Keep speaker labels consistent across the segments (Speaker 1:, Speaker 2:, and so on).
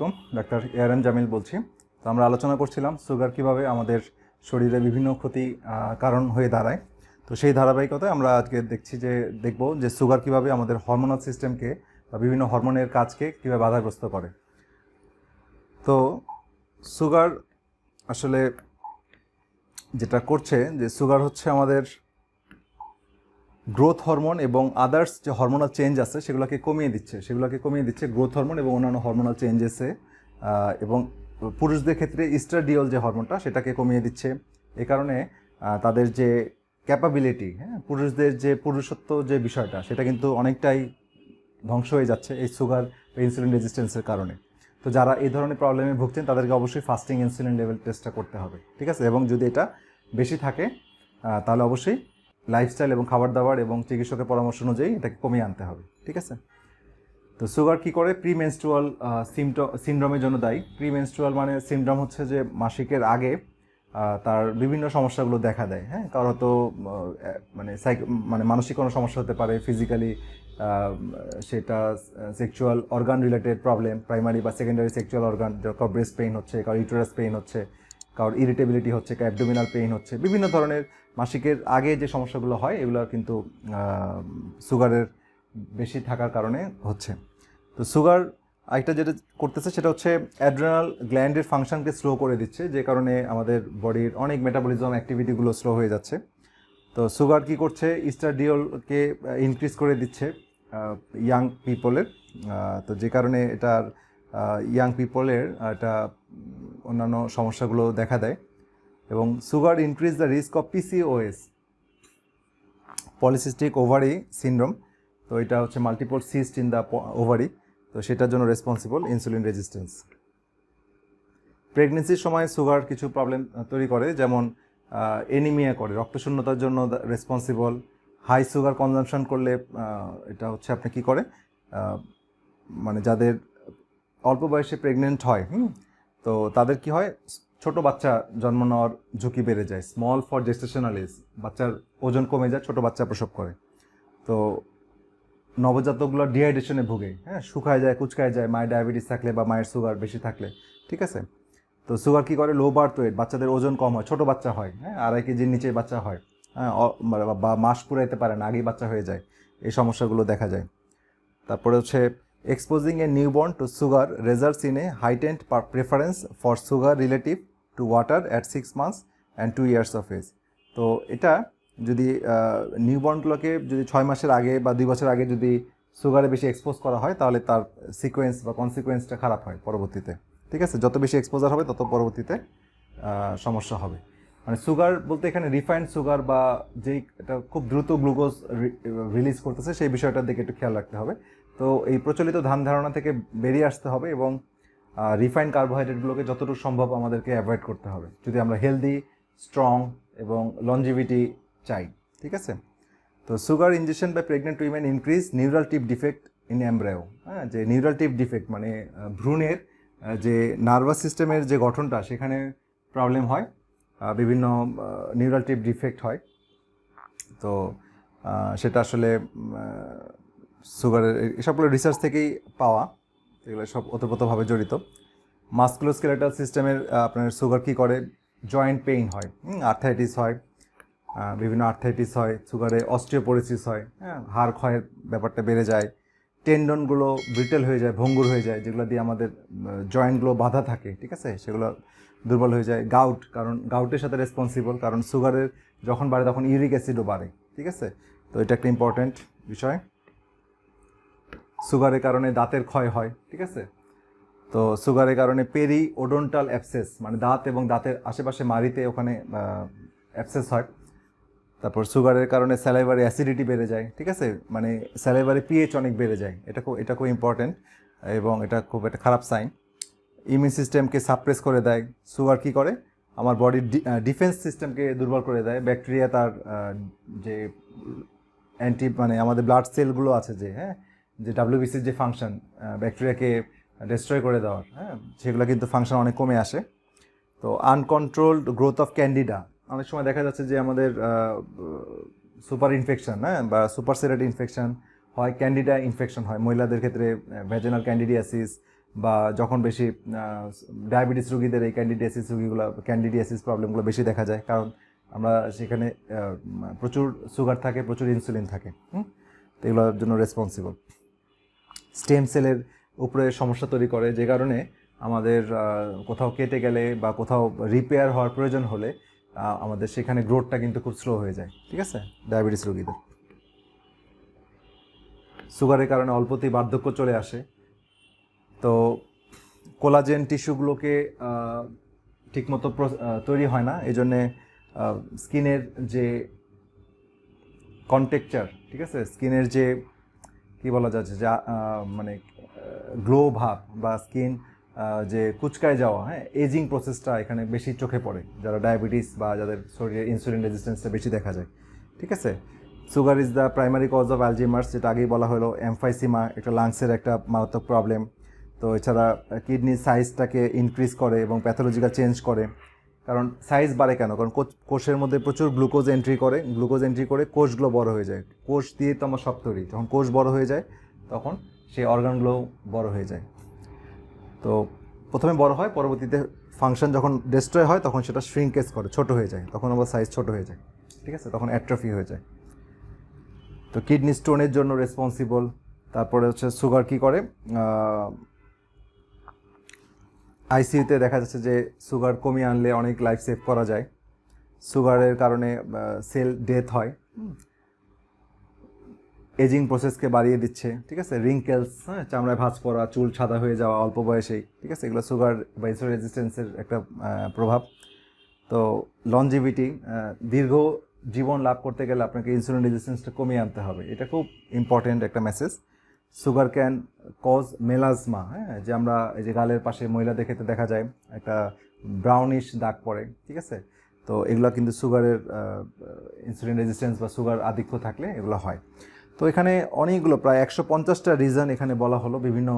Speaker 1: আলাইকুম, doctor ARM Jamil বলছি। তো আমরা আলোচনা করছিলাম সুগার কীভাবে আমাদের শরীরে বিভিন্ন ক্ষতি কারণ হয়ে দাঁড়ায়। তো সেই ধারাবাহিকতায় আমরা আজকে দেখছি যে, দেখব যে সুগার কীভাবে আমাদের হরমোনাল সিস্টেমকে বা বিভিন্ন হরমোনের কাজকে কীভাবে বাধাগ্রস্ত করে। তো সুগার আসলে যেটা করছে যে, সুগার হচ্ছে আমাদের গ্রোথ হরমোন এবং আদার্স যে হরমোনাল চেঞ্জ আছে, সেগুলোকে কমিয়ে দিচ্ছে। সেগুলোকে কমিয়ে দিচ্ছে গ্রোথ হরমোন এবং অন্যান্য হরমোনাল চেঞ্জেসে এবং পুরুষদের ক্ষেত্রে ইস্টারডিওল যে হরমোনটা সেটাকে কমিয়ে দিচ্ছে। এ কারণে তাদের যে ক্যাপাবিলিটি হ্যাঁ পুরুষদের যে পুরুষত্ব যে বিষয়টা, সেটা কিন্তু অনেকটাই ধ্বংস হয়ে যাচ্ছে এই সুগার ইনসুলিন রেজিস্ট্যান্সের কারণে। তো যারা এই ধরনের প্রবলেমে ভুগছেন, তাদেরকে অবশ্যই ফাস্টিং ইনসুলিন লেভেল টেস্টটা করতে হবে। ঠিক আছে? এবং যদি এটা বেশি থাকে তাহলে অবশ্যই লাইফস্টাইল এবং খাবার দাবার এবং চিকিৎসকের পরামর্শ অনুযায়ী এটাকে কমিয়ে আনতে হবে, ঠিক আছে? তো সুগার কি করে? প্রি মেনস্ট্রুয়াল সিনড্রোমের জন্য দায়ী। প্রি মেনস্ট্রুয়াল মানে সিনড্রোম হচ্ছে যে মাসিকের আগে তার বিভিন্ন সমস্যাগুলো দেখা দেয় হ্যাঁ? কারও হয়তো মানে সাইক মানে মানসিক কোনো সমস্যা হতে পারে ফিজিক্যালি সেটা sexual organ related problem primary বা সেকেন্ডারি সেক্সুয়াল অর্গান কারও ব্রেস্ট পেইন হচ্ছে, কারও ইউটারাস পেইন হচ্ছে কারোর ইরিটেবিলিটি হচ্ছে অ্যাবডোমিনাল পেইন হচ্ছে, বিভিন্ন ধরনের মাসিকের আগে যে সমস্যাগুলো হয়, এগুলো কিন্তু সুগারের বেশি থাকার কারণে হচ্ছে। তো সুগার আরেকটা যেটা করতেছে সেটা হচ্ছে অ্যাড্রেনাল গ্ল্যান্ডের ফাংশনকে স্লো করে দিচ্ছে, যে কারণে আমাদের বডির অনেক মেটাবলিজম অ্যাক্টিভিটিগুলো স্লো হয়ে যাচ্ছে। তো সুগার কি করছে? ইস্টারডিওলকে ইনক্রিজ করে দিচ্ছে ইয়াং পিপলের তো যে কারণে এটার ইয়াং পিপলের এটা অন্যান্য সমস্যাগুলো দেখা দেয় এবং sugar increase the risk of PCOS polycystic ovary syndrome তো এটা হচ্ছে multiple cyst in the ovary তো সেটার জন্য রেসপন্সিবল ইনসুলিন রেজিস্ট্যান্স প্রেগনেন্সির সময় সুগার কিছু প্রবলেম তৈরি করে, যেমন এনিমিয়া করে, রক্তশূন্যতার জন্য রেসপন্সিবল হাই সুগার কনজামশন করলে এটা হচ্ছে আপনি কি করে মানে যাদের অল্প বয়সে প্রেগনেন্ট হয়, হুম তো তাদের কি হয়? ছোট বাচ্চা জন্ম নেওয়ার ঝুঁকি বেড়ে যায়। স্মল ফর জেস্টেশনাল এজ বাচ্চার ওজন কমে যায়, ছোট বাচ্চা প্রসব করে। তো নবজাতকগুলো ডিহাইড্রেশনে ভুগে হ্যাঁ? শুকায় যায়, কুচকায় যায়, মায়ের ডায়াবেটিস থাকলে বা মায়ের সুগার বেশি থাকলে, ঠিক আছে? তো সুগার কি করে? লো বার্থ ওয়েট বাচ্চাদের ওজন কম হয়, ছোট বাচ্চা হয় হ্যাঁ? আড়াই কেজির নিচে বাচ্চা হয় হ্যাঁ? বা- মাস পুরাইতে পারে না, আগেই বাচ্চা হয়ে যায়, এই সমস্যাগুলো দেখা যায়। তারপরে হচ্ছে exposing a newborn to sugar results in a heightened preference for sugar relative to water at six months and two years of age তো এটা যদি নিউবর্নগুলোকে যদি ছয় মাসের আগে বা দুই বছর আগে যদি সুগারে বেশি এক্সপোজ করা হয়, তাহলে তার সিকোয়েন্স বা কনসিকোয়েন্সটা খারাপ হয় পরবর্তীতে। ঠিক আছে? যত বেশি এক্সপোজার হবে, তত পরবর্তীতে সমস্যা হবে। মানে সুগার বলতে এখানে রিফাইন্ড সুগার বা যেই, এটা খুব দ্রুত গ্লুকোজ রিলিজ করতেছে, সেই বিষয়টার দিকে একটু খেয়াল রাখতে হবে। তো এই প্রচলিত ধ্যান ধারণা থেকে বেরিয়ে আসতে হবে এবং রিফাইন্ড কার্বোহাইড্রেটগুলোকে যতটুকু সম্ভব আমাদেরকে অ্যাভয়েড করতে হবে। যদি আমরা হেলদি স্ট্রং এবং লঞ্জিভিটি চাই, ঠিক আছে? তো sugar ingestion by pregnant women increase neural tube defect in embryo হ্যাঁ যে নিউরাল টিপ ডিফেক্ট মানে ভ্রূণের যে নার্ভাস সিস্টেমের যে গঠনটা, সেখানে প্রবলেম হয় বিভিন্ন নিউরাল টিপ ডিফেক্ট হয়। তো সেটা আসলে সুগারের এসবগুলো রিসার্চ থেকেই পাওয়া। এগুলো সব ওতপ্রোতভাবে জড়িত। মাস্কুলোস্কেলেটাল সিস্টেমের আপনার সুগার কী করে? জয়েন্ট পেইন হয় আর্থাইটিস হয় বিভিন্ন আর্থাইটিস হয় সুগারে অস্টিওপোরিসিস হয় হ্যাঁ হাড় ক্ষয়ের ব্যাপারটা বেড়ে যায়। টেন্ডনগুলো ব্রিটেল হয়ে যায়, ভঙ্গুর হয়ে যায়, যেগুলো দিয়ে আমাদের জয়েন্টগুলো বাধা থাকে, ঠিক আছে? সেগুলো দুর্বল হয়ে যায়। গাউট কারণ গাউটের সাথে রেসপন্সিবল কারণ সুগারের যখন বাড়ে তখন ইউরিক অ্যাসিডও বাড়ে, ঠিক আছে? তো এটা একটা ইম্পর্ট্যান্ট বিষয়। সুগারের কারণে দাঁতের ক্ষয় হয়, ঠিক আছে? তো সুগারের কারণে পেরি ওডোন্টাল অ্যাপসেস মানে দাঁত এবং দাঁতের আশেপাশে মাড়িতে ওখানে অ্যাপসেস হয়। তারপর সুগারের কারণে স্যালাইভারি অ্যাসিডিটি বেড়ে যায়, ঠিক আছে? মানে স্যালাইভারি পিএইচ অনেক বেড়ে যায়, এটা খুব এটা খুব ইম্পর্ট্যান্ট এবং এটা খুব একটা খারাপ সাইন ইমিউন সিস্টেমকে সাপ্রেস করে দেয়। সুগার কি করে? আমার বডির ডিফেন্স সিস্টেমকে দুর্বল করে দেয়। ব্যাকটেরিয়া তার যে অ্যান্টি মানে আমাদের ব্লাড সেলগুলো আছে যে হ্যাঁ? যে ডাব্লিউবিসির যে ফাংশন ব্যাকটেরিয়াকে ডিস্ট্রয় করে দেওয়ার হ্যাঁ সেগুলো কিন্তু ফাংশন অনেক কমে আসে। তো আনকন্ট্রোলড গ্রোথ অফ ক্যান্ডিডা অনেক সময় দেখা যাচ্ছে যে আমাদের সুপার ইনফেকশন হ্যাঁ বা সুপার সেরাট ইনফেকশন হয় ক্যান্ডিডা ইনফেকশন হয়। মহিলাদের ক্ষেত্রে ভ্যাজেনাল ক্যান্ডিডিয়াসিস বা যখন বেশি ডায়াবেটিস রুগীদের এই ক্যান্ডিডিয়াসিস রুগীগুলো ক্যান্ডিডিয়াসিস প্রবলেমগুলো বেশি দেখা যায়। কারণ আমরা সেখানে প্রচুর সুগার থাকে, প্রচুর ইনসুলিন থাকে, হুম? এগুলোর জন্য রেসপন্সিবল স্টেম সেলের উপরে সমস্যা তৈরি করে, যে কারণে আমাদের কোথাও কেটে গেলে বা কোথাও রিপেয়ার হওয়ার প্রয়োজন হলে আমাদের সেখানে গ্রোথটা কিন্তু খুব স্লো হয়ে যায়, ঠিক আছে? ডায়াবেটিস রোগীদের। সুগারের কারণে অল্পতেই বার্ধক্য চলে আসে। তো কোলাজেন টিস্যুগুলোকে ঠিকমতো তৈরি হয় না। এই জন্যে স্কিনের যে কন্টেকচার ঠিক আছে? স্কিনের যে কি বলা যাচ্ছে যে মানে গ্লো ভাব বা স্কিন যে কুচকায় যাওয়া হ্যাঁ এজিং প্রসেসটা এখানে বেশি চোখে পড়ে, যারা ডায়াবেটিস বা যাদের শরীরে ইনসুলিন রেজিস্ট্যান্সটা বেশি দেখা যায়, ঠিক আছে? Sugar is the primary cause of Alzheimer's যেটা আগেই বলা হলো এমফাইসিমা একটা লাংসের একটা মারাত্মক প্রবলেম তো এছাড়া কিডনির সাইজটাকে ইনক্রিজ করে এবং প্যাথোলজিক্যাল চেঞ্জ করে কারণ সাইজ বাড়ে কেন? কারণ কোষ- কোষের মধ্যে প্রচুর গ্লুকোজ এন্ট্রি করে। গ্লুকোজ এন্ট্রি করে কোষগুলো বড় হয়ে যায়। কোষ দিয়ে তো আমরা সব তৈরি। যখন কোষ বড় হয়ে যায়, তখন সেই অর্গানগুলো বড় হয়ে যায়। তো প্রথমে বড় হয়, পরবর্তীতে ফাংশন যখন ডিস্ট্রয় হয়, তখন সেটা শ্রিঙ্কেজ করে, ছোট হয়ে যায়। তখন আবার সাইজ ছোট হয়ে যায়। ঠিক আছে? তখন অ্যাট্রফি হয়ে যায়। তো কিডনি স্টোনের জন্য রেসপন্সিবল তারপরে হচ্ছে সুগার কি করে? আইসিইউতে দেখা যাচ্ছে যে সুগার কমিয়ে আনলে অনেক লাইফ সেভ করা যায়। সুগারের কারণে সেল ডেথ হয়। এজিং প্রসেসকে বাড়িয়ে দিচ্ছে, ঠিক আছে? রিঙ্কেলস হ্যাঁ চামড়ায় ভাঁজ পড়া, চুল সাদা হয়ে যাওয়া, অল্প বয়সেই, ঠিক আছে? এগুলো সুগার বা ইনসুলিন রেজিস্ট্যান্সের একটা প্রভাব। তো লনজিভিটি দীর্ঘ জীবন লাভ করতে গেলে আপনাকে ইনসুলিন রেজিস্ট্যান্সটা কমিয়ে আনতে হবে। এটা খুব ইম্পর্টেন্ট একটা message sugar can cause melasma হ্যাঁ যে আমরা এই যে গালের পাশে মহিলাদের ক্ষেত্রে দেখা যায়, একটা ব্রাউনিশ দাগ পড়ে, ঠিক আছে? তো এগুলো কিন্তু সুগারের ইনসুলিন রেজিস্ট্যান্স বা সুগার আধিক্য থাকলে এগুলো হয়। তো এখানে অনেকগুলো, প্রায় একশো পঞ্চাশটা রিজন এখানে বলা হলো, বিভিন্ন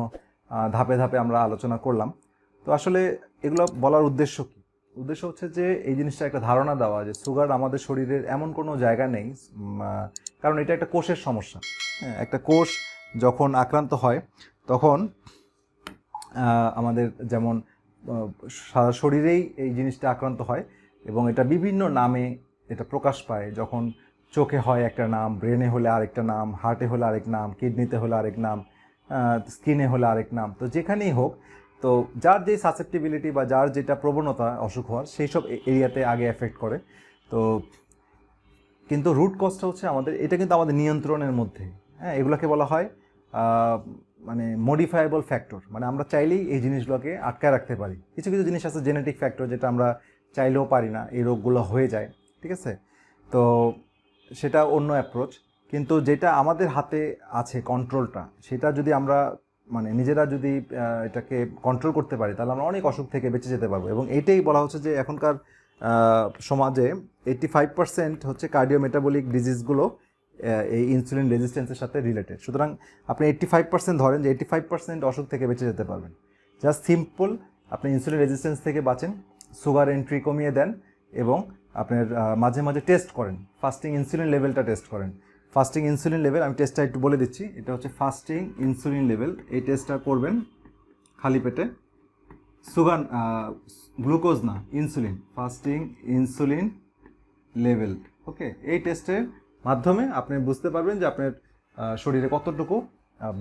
Speaker 1: ধাপে ধাপে আমরা আলোচনা করলাম। তো আসলে এগুলো বলার উদ্দেশ্য কি? উদ্দেশ্য হচ্ছে যে এই জিনিসটা একটা ধারণা দেওয়া যে সুগার আমাদের শরীরের এমন কোনো জায়গা নেই কারণ এটা একটা কোষের সমস্যা হ্যাঁ একটা কোষ যখন আক্রান্ত হয়, তখন আমাদের যেমন সারা শরীরেই এই জিনিসটা আক্রান্ত হয় এবং এটা বিভিন্ন নামে এটা প্রকাশ পায়। যখন চোখে হয় একটা নাম, ব্রেনে হলে আরেকটা নাম, হার্টে হলে আরেক নাম, কিডনিতে হলে আরেক নাম স্কিনে হলে আরেক নাম, তো যেখানেই হোক, তো যার যে সাসেপ্টিবিলিটি বা যার যেটা প্রবণতা অসুখ হওয়ার, সেই সব এরিয়াতে আগে এফেক্ট করে। তো কিন্তু রুট কজটা হচ্ছে আমাদের, এটা কিন্তু আমাদের নিয়ন্ত্রণের মধ্যে। হ্যাঁ এগুলোকে বলা হয় মানে মডিফায়েবল ফ্যাক্টর মানে আমরা চাইলেই এই জিনিসগুলোকে আটকায় রাখতে পারি। কিছু কিছু জিনিস আছে জেনেটিক ফ্যাক্টর যেটা আমরা চাইলেও পারি না, এই রোগগুলো হয়ে যায়, ঠিক আছে? তো সেটা অন্য অ্যাপ্রোচ কিন্তু যেটা আমাদের হাতে আছে কন্ট্রোলটা সেটা যদি আমরা মানে নিজেরা যদি এটাকে কন্ট্রোল করতে পারি, তাহলে আমরা অনেক অসুখ থেকে বেঁচে যেতে পারব। এবং এটাই বলা হচ্ছে যে এখনকার সমাজে এইটটি ফাইভ পার্সেন্ট হচ্ছে কার্ডিওমেটাবলিক ডিজিজগুলো এই ইনসুলিন রেজিস্ট্যান্সের সাথে রিলেটেড সুতরাং আপনি এইট্টি ফাইভ পার্সেন্ট ধরেন যে এইট্টি ফাইভ পার্সেন্ট অসুখ থেকে বেঁচে যেতে পারবেন। জাস্ট সিম্পল আপনি ইনসুলিন রেজিস্ট্যান্স থেকে বাঁচেন সুগার এন্ট্রি কমিয়ে দেন এবং আপনার মাঝে মাঝে টেস্ট করেন। ফাস্টিং ইনসুলিন লেভেলটা টেস্ট করেন। ফাস্টিং ইনসুলিন লেভেল আমি টেস্টটা একটু বলে দিচ্ছি। এটা হচ্ছে ফাস্টিং ইনসুলিন লেভেল এই টেস্টটা করবেন খালি পেটে। সুগার গ্লুকোজ না insulin fasting insulin level okay এই টেস্টের মাধ্যমে আপনি বুঝতে পারবেন যে আপনার শরীরে কতটুকু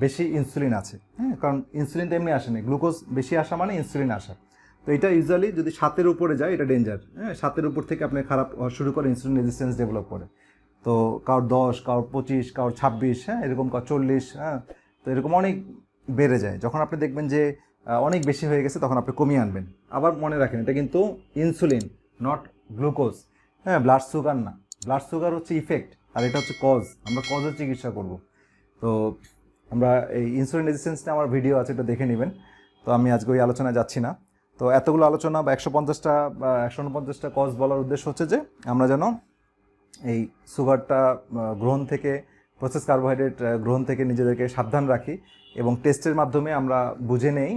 Speaker 1: বেশি ইনসুলিন আছে। হ্যাঁ কারণ ইনসুলিন তো এমনি আসে না গ্লুকোজ বেশি আসা মানে ইনসুলিন আসা। তো এটা ইউজুয়ালি যদি সাতের উপরে যায়, এটা ডেঞ্জার হ্যাঁ সাতের উপর থেকে আপনি খারাপ শুরু করে ইনসুলিন রেজিস্ট্যান্স ডেভেলপ করে। তো কারোর দশ, কারোর পঁচিশ, কারোর ছাব্বিশ হ্যাঁ এরকম কারোর চল্লিশ হ্যাঁ তো এরকম অনেক বেড়ে যায়। যখন আপনি দেখবেন যে অনেক বেশি হয়ে গেছে, তখন আপনি কমিয়ে আনবেন। আবার মনে রাখেন, এটা কিন্তু ইনসুলিন নট গ্লুকোজ হ্যাঁ ব্লাড সুগার না। ব্লাড সুগার হচ্ছে ইফেক্ট আর এটা হচ্ছে কজ আমরা কজের চিকিৎসা করব। তো আমরা এই ইনসুলিন রেজিস্ট্যান্সটা আমার ভিডিও আছে, এটা দেখে নেবেন। তো আমি আজকে ওই আলোচনায় যাচ্ছি না। তো এতগুলো আলোচনা বা একশো পঞ্চাশটা বা একশো উনপঞ্চাশটা কজ বলার উদ্দেশ্য হচ্ছে যে, আমরা যেন এই সুগারটা গ্রহণ থেকে প্রসেস কার্বোহাইড্রেট গ্রহণ থেকে নিজেদেরকে সাবধান রাখি এবং টেস্টের মাধ্যমে আমরা বুঝে নেই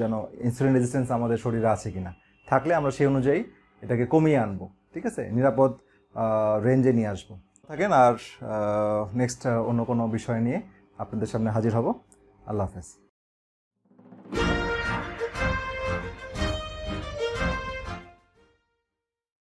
Speaker 1: যেন ইনসুলিন রেজিস্ট্যান্স আমাদের শরীরে আছে কিনা। থাকলে আমরা সেই অনুযায়ী এটাকে কমিয়ে আনব, ঠিক আছে? নিরাপদ রেঞ্জে নিয়ে আসব। থাকেন আর নেক্সট অন্য কোনো বিষয় নিয়ে আপনাদের সামনে হাজির হব। আল্লাহ হাফেজ।